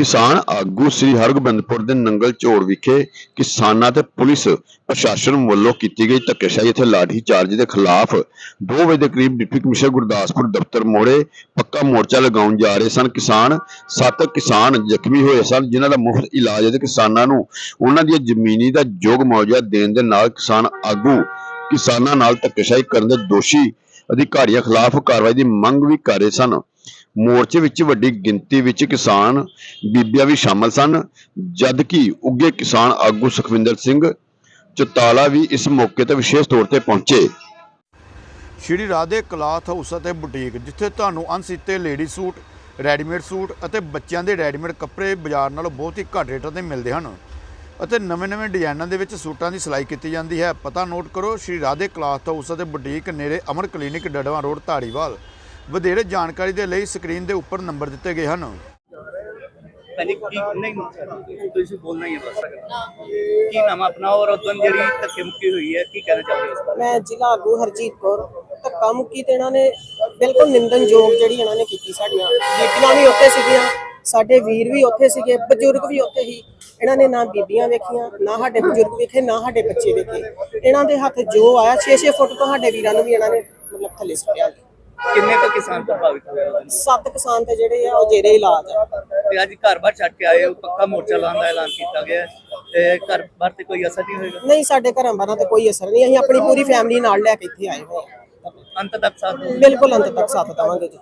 ਕਿਸਾਨ ਆਗੂ ਸ੍ਰੀ ਹਰਗੋਬਿੰਦਪੁਰ ਦੇ ਨੰਗਲ ਝੋੜ ਵਿਖੇ ਕਿਸਾਨਾਂ ਤੇ ਪੁਲਿਸ ਪ੍ਰਸ਼ਾਸਨ ਵੱਲੋਂ ਕੀਤੀ ਗਈ ਧੱਕੇਸ਼ਾਹੀ ਅਤੇ ਲਾਠੀ ਚਾਰਜ ਦੇ ਖਿਲਾਫ 2 ਵਜੇ ਦੇ ਕਰੀਬ ਡਿਪਟੀ ਕਮਿਸ਼ਨਰ ਗੁਰਦਾਸਪੁਰ ਦਫ਼ਤਰ ਮੋੜੇ ਪੱਕਾ ਮੋਰਚਾ ਲਗਾਉਣ ਜਾ ਰਹੇ ਸਨ। ਕਿਸਾਨ, ਸੱਤ ਕਿਸਾਨ ਜ਼ਖਮੀ ਹੋਏ ਸਨ, ਜਿਨ੍ਹਾਂ ਦਾ ਮੁਫਤ ਇਲਾਜ ਅਤੇ ਕਿਸਾਨਾਂ ਨੂੰ ਉਹਨਾਂ ਦੀਆਂ ਜ਼ਮੀਨੀ ਦਾ ਯੋਗ ਮੁਆਵਜ਼ਾ ਦੇਣ ਦੇ ਨਾਲ ਕਿਸਾਨ ਆਗੂ ਕਿਸਾਨਾਂ ਨਾਲ ਧੱਕੇਸ਼ਾਹੀ ਕਰਨ ਦੇ ਦੋਸ਼ੀ ਅਧਿਕਾਰੀਆਂ ਖਿਲਾਫ ਕਾਰਵਾਈ ਦੀ ਮੰਗ ਵੀ ਕਰ ਰਹੇ ਸਨ। ਮੋਰਚੇ ਵਿੱਚ ਵੱਡੀ ਗਿਣਤੀ ਵਿੱਚ ਕਿਸਾਨ ਬੀਬੀਆਂ ਵੀ ਸ਼ਾਮਲ ਸਨ, ਜਦਕਿ ਉੱਗੇ ਕਿਸਾਨ ਆਗੂ ਸੁਖਵਿੰਦਰ ਸਿੰਘ ਚੌਤਾਲਾ ਵੀ ਇਸ ਮੌਕੇ ਤੇ ਵਿਸ਼ੇਸ਼ ਤੌਰ ਤੇ ਪਹੁੰਚੇ। ਸ਼੍ਰੀ ਰਾਧੇ ਕਲਾਥ ਹਾਊਸ ਅਤੇ ਬੁਟੀਕ, ਜਿੱਥੇ ਤੁਹਾਨੂੰ ਅਣਸੀਤੇ ਲੇਡੀ ਸੂਟ, ਰੈਡੀਮੇਡ ਸੂਟ ਅਤੇ ਬੱਚਿਆਂ ਦੇ ਰੈਡੀਮੇਡ ਕੱਪੜੇ ਬਾਜ਼ਾਰ ਨਾਲੋਂ ਬਹੁਤ ਹੀ ਘੱਟ ਰੇਟਾਂ ਤੇ ਮਿਲਦੇ ਹਨ ਅਤੇ ਨਵੇਂ-ਨਵੇਂ ਡਿਜ਼ਾਈਨਾਂ ਦੇ ਵਿੱਚ ਸੂਟਾਂ ਦੀ ਸਿਲਾਈ ਕੀਤੀ ਜਾਂਦੀ ਹੈ। ਪਤਾ ਨੋਟ ਕਰੋ, ਸ਼੍ਰੀ ਰਾਧੇ ਕਲਾਥ ਹਾਊਸ ਅਤੇ ਬੁਟੀਕ ਨੇੜੇ ਅਮਰ ਕਲੀਨਿਕ ਡੜਵਾ ਰੋਡ, ਧਾਰੀਵਾਲ। ਵਧੇਰੇ ਜਾਣਕਾਰੀ ਦੇ ਲਈ ਸਕਰੀਨ ਦੇ ਉੱਪਰ ਨੰਬਰ ਦਿੱਤੇ ਗਏ ਹਨ। ਪਹਿਲੇ ਕੀ ਨਹੀਂ ਤੁਸੀਂ ਬੋਲਣਾ ਹੀ ਹੈ ਬਸ। ਕੀ ਨਾਮ ਆਪਣਾ? ਔਰ ਉਦੋਂ ਜਿਹੜੀ ਧੱਕੇ ਮੁੱਕੀ ਹੋਈ ਹੈ ਕੀ ਕਹਿਣਾ ਚਾਹੁੰਦੇ ਹੋ ਇਸ ਬਾਰੇ? ਮੈਂ ਜ਼ਿਲ੍ਹਾ ਆਗੂ ਹਰਜੀਤ ਕੌਰ। ਧੱਕਾ ਮੁੱਕੀ ਤੇ ਇਹਨਾਂ ਨੇ ਬਿਲਕੁਲ ਨਿੰਦਨਯੋਗ ਜਿਹੜੀ ਇਹਨਾਂ ਨੇ ਕੀਤੀ ਸਾਡੀਆਂ। ਬੀਬੀਆਂ ਵੀ ਉੱਥੇ ਸੀਗੀਆਂ ਸਾਡੇ ਵੀਰ ਵੀ ਉੱਥੇ ਸੀਗੇ ਬਜ਼ੁਰਗ ਵੀ ਉੱਥੇ ਸੀ ਇਹਨਾਂ ਨੇ ਨਾ ਬੀਬੀਆਂ ਵੇਖੀਆਂ ਨਾ ਸਾਡੇ ਬਜ਼ੁਰਗ ਵੇਖੇ ਨਾ ਸਾਡੇ ਬੱਚੇ ਵੇਖੇ। ਇਹਨਾਂ ਦੇ ਹੱਥ ਜੋ ਆਇਆ 6-6 ਫੁੱਟ ਤੋਂ ਸਾਡੇ ਵੀਰਾਂ ਨੂੰ ਵੀ ਇਹਨਾਂ ਨੇ ਮਤਲਬ ਥੱਲੇ ਸੁੱਟਿਆ। ਕਿੰਨੇ ਕੁ ਕਿਸਾਨ ਪ੍ਰਭਾਵਿਤ ਹੋਏ? ਸੱਤ ਕਿਸਾਨ ਤੇ ਜਿਹੜੇ ਆ ਉਹ ਜੇਰੇ ਇਲਾਜ ਆ। ਤੇ ਅੱਜ ਘਰ-ਬਾਰ ਛੱਡ ਕੇ ਆਏ ਹੋ ਪੱਕਾ ਮੋਰਚਾ ਲਾਉਣ ਦਾ ਐਲਾਨ ਕੀਤਾ ਗਿਆ ਹੈ। ਤੇ ਘਰ-ਬਾਰ ਤੇ ਕੋਈ ਅਸਰ ਨਹੀਂ ਹੋਏਗਾ? ਨਹੀਂ ਸਾਡੇ ਘਰਾਂ ਬਾਰਾਂ ਤੇ ਕੋਈ ਅਸਰ ਨਹੀਂ ਅਸੀਂ ਆਪਣੀ ਪੂਰੀ ਫੈਮਿਲੀ ਨਾਲ ਲੈ ਕੇ ਇੱਥੇ ਆਏ ਹੋਏ ਹਾਂ। ਅੰਤ ਤੱਕ ਸਾਥ ਦਿਓ। ਬਿਲਕੁਲ ਅੰਤ ਤੱਕ ਸਾਥ ਦੇਵਾਂਗੇ ਜੀ।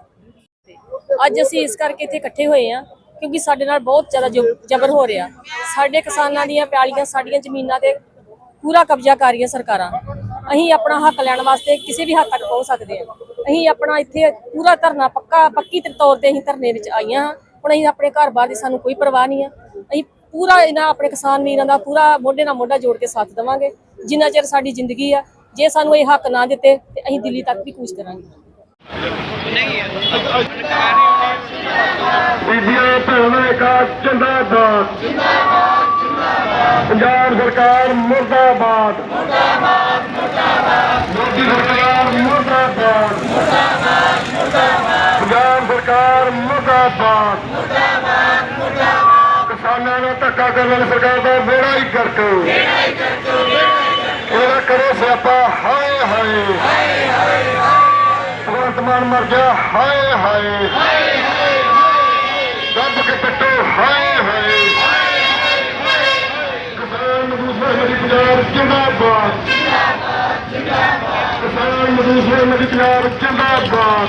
ਅੱਜ ਅਸੀਂ ਇਸ ਕਰਕੇ ਇੱਥੇ ਇਕੱਠੇ ਹੋਏ ਆ ਕਿਉਂਕਿ ਸਾਡੇ ਨਾਲ ਬਹੁਤ ਜ਼ਿਆਦਾ ਜੋ- ਜ਼ਬਰ ਹੋ ਰਿਹਾ। ਸਾਡੇ ਕਿਸਾਨਾਂ ਦੀਆਂ ਪਿਆਲੀਆਂ ਸਾਡੀਆਂ ਜ਼ਮੀਨਾਂ ਤੇ ਪੂਰਾ ਕਬਜ਼ਾ ਕਰ ਰਹੀਆਂ ਸਰਕਾਰਾਂ। ਅਸੀਂ ਆਪਣਾ ਹੱਕ ਲੈਣ ਵਾਸਤੇ ਕਿਸੇ ਵੀ ਹੱਦ ਤੱਕ ਪਹੁੰਚ ਸਕਦੇ ਹਾਂ। ਅਸੀਂ ਆਪਣਾ ਇੱਥੇ ਪੂਰਾ ਧਰਨਾ ਪੱਕਾ, ਪੱਕੀ ਤੌਰ ਤੇ ਅਸੀਂ ਧਰਨੇ ਵਿੱਚ ਆਈਆਂ ਹਾਂ। ਹੁਣ ਅਸੀਂ ਆਪਣੇ ਘਰ-ਬਾਰ ਦੀ ਸਾਨੂੰ ਕੋਈ ਪਰਵਾਹ ਨਹੀਂ ਆ। ਅਸੀਂ ਪੂਰਾ ਇਹਨਾਂ, ਆਪਣੇ ਕਿਸਾਨ ਵੀਰਾਂ ਦਾ ਪੂਰਾ ਮੋਢੇ ਨਾਲ ਮੋਢਾ ਜੋੜ ਕੇ ਸਾਥ ਦੇਵਾਂਗੇ। ਜਿੰਨਾ ਚਿਰ ਸਾਡੀ ਜ਼ਿੰਦਗੀ ਆ, ਜੇ ਸਾਨੂੰ ਇਹ ਹੱਕ ਨਾ ਦਿੱਤੇ, ਤੇ ਅਸੀਂ ਦਿੱਲੀ ਤੱਕ ਵੀ ਕੂਚ ਕਰਾਂਗੇ। ਬੀਬੀਆਂ ਭੈਣਾਂ ਦਾ ਜਿੰਦਾਬਾਦ। ਪੰਜਾਬ ਸਰਕਾਰ ਮੁਰਦਾਬਾਦ। ਮੁਰਦਾਬਾਦ ਮੋਦੀ ਸਰਕਾਰ ਮੁਰਦਾਬਾਦ ਪੰਜਾਬ ਸਰਕਾਰ ਮੁਰਦਾਬਾਦ। ਕਿਸਾਨਾਂ ਨੂੰ ਧੱਕਾ ਕਰਨ ਵਾਲੀ ਸਰਕਾਰ ਦਾ ਬੇੜਾ ਹੀ ਕਰਕ ਇਹਦਾ ਕਰੋ ਸਿਆਪਾ ਹਾਏ ਹਾਏ। ਭਗਵੰਤ ਮਾਨ ਮਰ ਗਿਆ ਹਾਏ ਹਾਏ। ਰੱਬ ਕੇ ਪਿੱਟੋ ਹਾਏ ਹਾਏ। ਕਿਸਾਨ ਮਜ਼ਦੂਰ ਮੇਰੀ ਪੰਜਾਬ ਜਿੰਦਾਬਾਦ। ਕਿਸਾਨ ਮਜ਼ਦੂਰ ਮੇਰੀ ਪੰਜਾਬ ਜਿੰਦਾਬਾਦ।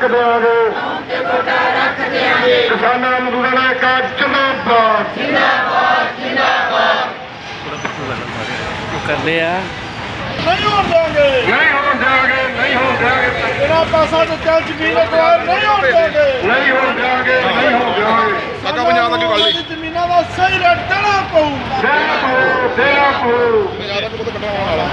ਫੇਰੀ ਚੱਕ ਦਿਆਂਗੇ। ਕਿਸਾਨਾਂ ਮਜ਼ਦੂਰਾਂ ਦਾ ਇੱਕ ਜਿੰਦਾਬਾਦ। ਨਹੀਂ ਹੋਣ ਦਿਆਂਗੇ। ਨਹੀਂ ਹੋਣ ਦਿਆਂਗੇ ਬਿਨਾ ਪੈਸਾ ਦਿੱਤਾ ਜ਼ਮੀਨ ਅਕਵਾਇਰ ਨਹੀਂ ਹੋਣ ਦੇਗੇ ਨਹੀਂ ਹੋਣ ਦਿਆਂਗੇ ਨਹੀਂ ਹੋਣ ਦਿਆਂਗੇ। ਸਾਡਾ ਪੰਜਾਬ ਦਾ ਕੀ ਗੱਲ ਨਹੀਂ। ਜ਼ਮੀਨਾਂ ਦਾ ਸਹੀ ਰੇਟ ਦੇਣਾ ਪਊ। ਤੇਰਾ ਪੋ ਤੇਰਾ ਪੋ ਮੈਂ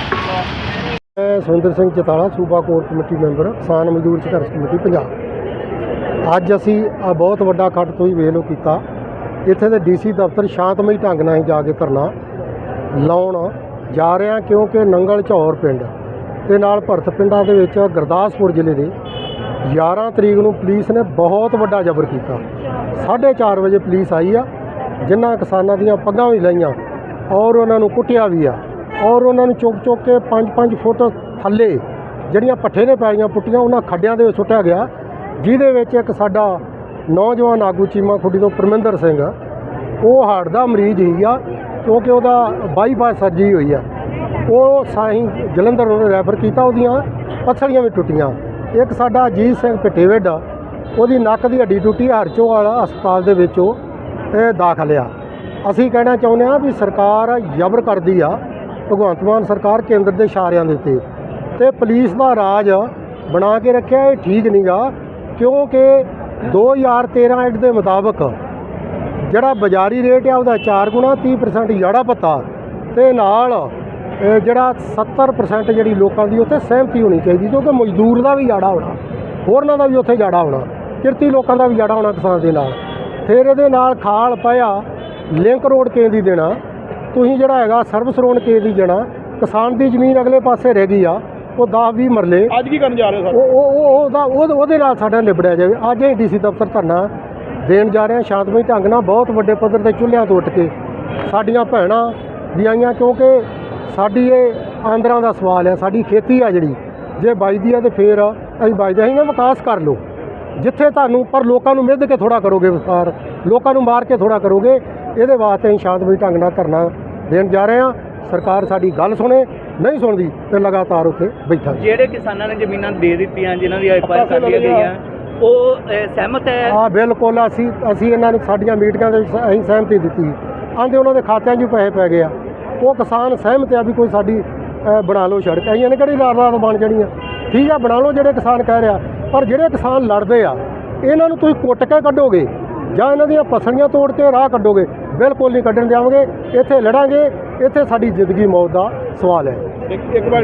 ਸੁਰਿੰਦਰ ਸਿੰਘ ਚਤਾਲਾ ਸੂਬਾ ਕੋਰ ਕਮੇਟੀ ਮੈਂਬਰ, ਕਿਸਾਨ ਮਜ਼ਦੂਰ ਸੰਘਰਸ਼ ਕਮੇਟੀ, ਪੰਜਾਬ। ਅੱਜ ਅਸੀਂ ਆ ਬਹੁਤ ਵੱਡਾ ਇਕੱਠ ਤੁਸੀਂ ਹੀ ਵੇਲੋ ਕੀਤਾ। ਇੱਥੇ ਦੇ ਡੀਸੀ ਦਫ਼ਤਰ ਸ਼ਾਂਤਮਈ ਢੰਗ ਨਾਲ ਹੀ ਜਾ ਕੇ ਧਰਨਾ ਲਾਉਣ ਜਾ ਰਹੇ ਹਾਂ, ਕਿਉਂਕਿ ਨੰਗਲ ਝੌਰ ਪਿੰਡ ਤੇ ਨਾਲ ਭਰਤ ਪਿੰਡਾਂ ਦੇ ਵਿੱਚ ਗੁਰਦਾਸਪੁਰ ਜ਼ਿਲ੍ਹੇ ਦੇ 11 ਤਰੀਕ ਨੂੰ ਪੁਲਿਸ ਨੇ ਬਹੁਤ ਵੱਡਾ ਜ਼ਬਰ ਕੀਤਾ। 4:30 ਵਜੇ ਪੁਲਿਸ ਆਈ ਆ, ਜਿਨ੍ਹਾਂ ਕਿਸਾਨਾਂ ਦੀਆਂ ਪੱਗਾਂ ਵੀ ਲਾਈਆਂ ਔਰ ਉਹਨਾਂ ਨੂੰ ਕੁੱਟਿਆ ਵੀ ਆ ਔਰ ਉਹਨਾਂ ਨੂੰ ਚੁੱਕ ਚੁੱਕ ਕੇ 5-5 ਫੁੱਟ ਥੱਲੇ ਜਿਹੜੀਆਂ ਪੱਠੇ ਨੇ ਪੈਲੀਆਂ ਪੁੱਟੀਆਂ, ਉਹਨਾਂ ਖੱਡਿਆਂ ਦੇ ਵਿੱਚ ਸੁੱਟਿਆ ਗਿਆ, ਜਿਹਦੇ ਵਿੱਚ ਇੱਕ ਸਾਡਾ ਨੌਜਵਾਨ ਆਗੂ ਚੀਮਾ ਖੁੱਡੀ ਤੋਂ ਪਰਮਿੰਦਰ ਸਿੰਘ, ਉਹ ਹਾਰਟ ਦਾ ਮਰੀਜ਼ ਹੀ ਆ, ਕਿਉਂਕਿ ਉਹਦਾ ਬਾਈਪਾਸ ਸਰਜਰੀ ਹੋਈ ਆ। ਉਹ ਸਾਹੀਂ ਜਲੰਧਰ ਨੂੰ ਰੈਫਰ ਕੀਤਾ, ਉਹਦੀਆਂ ਪੱਥਰੀਆਂ ਵੀ ਟੁੱਟੀਆਂ। ਇੱਕ ਸਾਡਾ ਅਜੀਤ ਸਿੰਘ ਭਿੱਟੇਵਿੰਡ ਉਹਦੀ ਨੱਕ ਦੀ ਹੱਡੀ ਟੁੱਟੀ ਹਰਚੋ ਵਾਲਾ ਹਸਪਤਾਲ ਦੇ ਵਿੱਚ ਉਹ ਇਹ ਦਾਖਲ ਆ। ਅਸੀਂ ਕਹਿਣਾ ਚਾਹੁੰਦੇ ਹਾਂ ਵੀ ਸਰਕਾਰ ਜ਼ਬਰ ਕਰਦੀ ਆ, ਭਗਵੰਤ ਮਾਨ ਸਰਕਾਰ ਕੇਂਦਰ ਦੇ ਇਸ਼ਾਰਿਆਂ ਦੇ ਉੱਤੇ। ਤੇ ਪੁਲਿਸ ਦਾ ਰਾਜ ਬਣਾ ਕੇ ਰੱਖਿਆ, ਇਹ ਠੀਕ ਨਹੀਂਗਾ, ਕਿਉਂਕਿ 2013 ਐਕਟ ਦੇ ਮੁਤਾਬਕ ਜਿਹੜਾ ਬਾਜ਼ਾਰੀ ਰੇਟ ਆ ਉਹਦਾ 4 ਗੁਣਾ 30% ਜਾੜਾ ਪੱਤਾ ਤੇ ਨਾਲ ਜਿਹੜਾ 70% ਜਿਹੜੀ ਲੋਕਾਂ ਦੀ ਉੱਥੇ ਸਹਿਮਤੀ ਹੋਣੀ ਚਾਹੀਦੀ, ਕਿਉਂਕਿ ਮਜ਼ਦੂਰ ਦਾ ਵੀ ਜਾੜਾ ਹੋਣਾ, ਹੋਰਨਾਂ ਦਾ ਵੀ ਉੱਥੇ ਜਾੜਾ ਹੋਣਾ, ਕਿਰਤੀ ਲੋਕਾਂ ਦਾ ਵੀ ਜਾੜਾ ਹੋਣਾ ਕਿਸਾਨ ਦੇ ਨਾਲ। ਫਿਰ ਇਹਦੇ ਨਾਲ ਖਾਲ ਪਾਇਆ ਲਿੰਕ ਰੋਡ ਕੇ ਦੀ ਦੇਣਾ, ਤੁਸੀਂ ਜਿਹੜਾ ਹੈਗਾ ਸਰਵਿਸ ਰੋਡ ਕੇ ਦੀ ਦੇਣਾ, ਕਿਸਾਨ ਦੀ ਜ਼ਮੀਨ ਅਗਲੇ ਪਾਸੇ ਰਹਿ ਗਈ ਆ ਉਹ 10 20 ਮਰਲੇ। ਅੱਜ ਕੀ ਕਰਨ ਜਾ ਰਹੇ ਹੋ ਉਹ ਉਹ ਉਹ- ਉਹਦਾ ਉਹ- ਉਹਦੇ ਨਾਲ ਸਾਡਾ ਨਿਬੜਿਆ ਜਾਵੇ। ਅੱਜ ਅਸੀਂ ਡੀਸੀ ਦਫ਼ਤਰ ਧਰਨਾ ਦੇਣ ਜਾ ਰਹੇ ਹਾਂ। ਸ਼ਾਂਤਮਈ ਢੰਗ ਨਾਲ ਬਹੁਤ ਵੱਡੇ ਪੱਧਰ ਤੇ ਚੁੱਲ੍ਹਿਆਂ ਤੋਂ ਉੱਠ ਕੇ ਸਾਡੀਆਂ ਭੈਣਾਂ ਵੀ ਆਈਆਂ ਕਿਉਂਕਿ ਸਾਡੀ ਇਹ ਆਂਦਰਾਂ ਦਾ ਸਵਾਲ ਹੈ। ਸਾਡੀ ਖੇਤੀ ਆ ਜਿਹੜੀ ਜੇ ਵੱਜਦੀ ਆ ਤੇ ਫੇਰ ਅਸੀਂ ਅਸੀਂ ਨਾ ਵਿਕਾਸ ਕਰ ਲਓ। ਜਿੱਥੇ ਤੁਹਾਨੂੰ ਪਰ ਲੋਕਾਂ ਨੂੰ ਮਿੱਧ ਕੇ ਥੋੜਾ ਕਰੋਗੇ ਵਿਸਤਾਰ ਲੋਕਾਂ ਨੂੰ ਮਾਰ ਕੇ ਥੋੜਾ ਕਰੋਗੇ। ਇਹਦੇ ਵਾਸਤੇ ਅਸੀਂ ਸ਼ਾਂਤਮਈ ਢੰਗ ਨਾਲ ਧਰਨਾ ਦੇਣ ਜਾ ਰਹੇ ਹਾਂ। ਸਰਕਾਰ ਸਾਡੀ ਗੱਲ ਸੁਣੇ ਨਹੀਂ ਸੁਣਦੀ ਤੇ ਲਗਾਤਾਰ ਉੱਥੇ ਬੈਠਾਂਗੇ ਜਿਹੜੇ ਕਿਸਾਨਾਂ ਨੇ ਜ਼ਮੀਨਾਂ ਦੇ ਦਿੱਤੀਆਂ ਜਿਨ੍ਹਾਂ ਦੀ ਪਾਸੇ ਕਰ ਗਿਆ। ਗਈਆਂ ਉਹ ਸਹਿਮਤ ਹੈ? ਹਾਂ ਬਿਲਕੁਲ ਅਸੀਂ ਅਸੀਂ ਇਹਨਾਂ ਨੂੰ ਸਾਡੀਆਂ ਮੀਟਿੰਗਾਂ ਦੇ ਵਿੱਚ ਅਸੀਂ ਸਹਿਮਤੀ ਦਿੱਤੀ। ਆਂਦੇ ਉਹਨਾਂ ਦੇ ਖਾਤਿਆਂ 'ਚ ਪੈਸੇ ਪੈ ਗਏ ਆ। ਉਹ ਕਿਸਾਨ ਸਹਿਮਤ ਆ ਵੀ ਕੋਈ ਸਾਡੀ ਬਣਾ ਲਓ ਸੜਕ। ਅਸੀਂ ਨੇ ਕਿਹੜੀ ਰਾਤ ਰਾਤ ਬਣ ਜਾਣੀਆਂ ਠੀਕ ਆ ਬਣਾ ਲਓ ਜਿਹੜੇ ਕਿਸਾਨ ਕਹਿ ਰਿਹਾ। ਪਰ ਜਿਹੜੇ ਕਿਸਾਨ ਲੜਦੇ ਆ ਇਹਨਾਂ ਨੂੰ ਤੁਸੀਂ ਕੁੱਟ ਕੇ ਕੱਢੋਗੇ ਜਾਂ ਇਹਨਾਂ ਦੀਆਂ ਪਸਲੀਆਂ ਤੋੜ ਕੇ ਰਾਹ ਕੱਢੋਗੇ ਬਿਲਕੁਲ ਨਹੀਂ ਕੱਢਣ ਦੇਵਾਂਗੇ ਇੱਥੇ ਲੜਾਂਗੇ ਇੱਥੇ ਸਾਡੀ ਜ਼ਿੰਦਗੀ ਮੌਤ ਦਾ ਸਵਾਲ ਹੈ। ਇੱਕ ਵਾਰ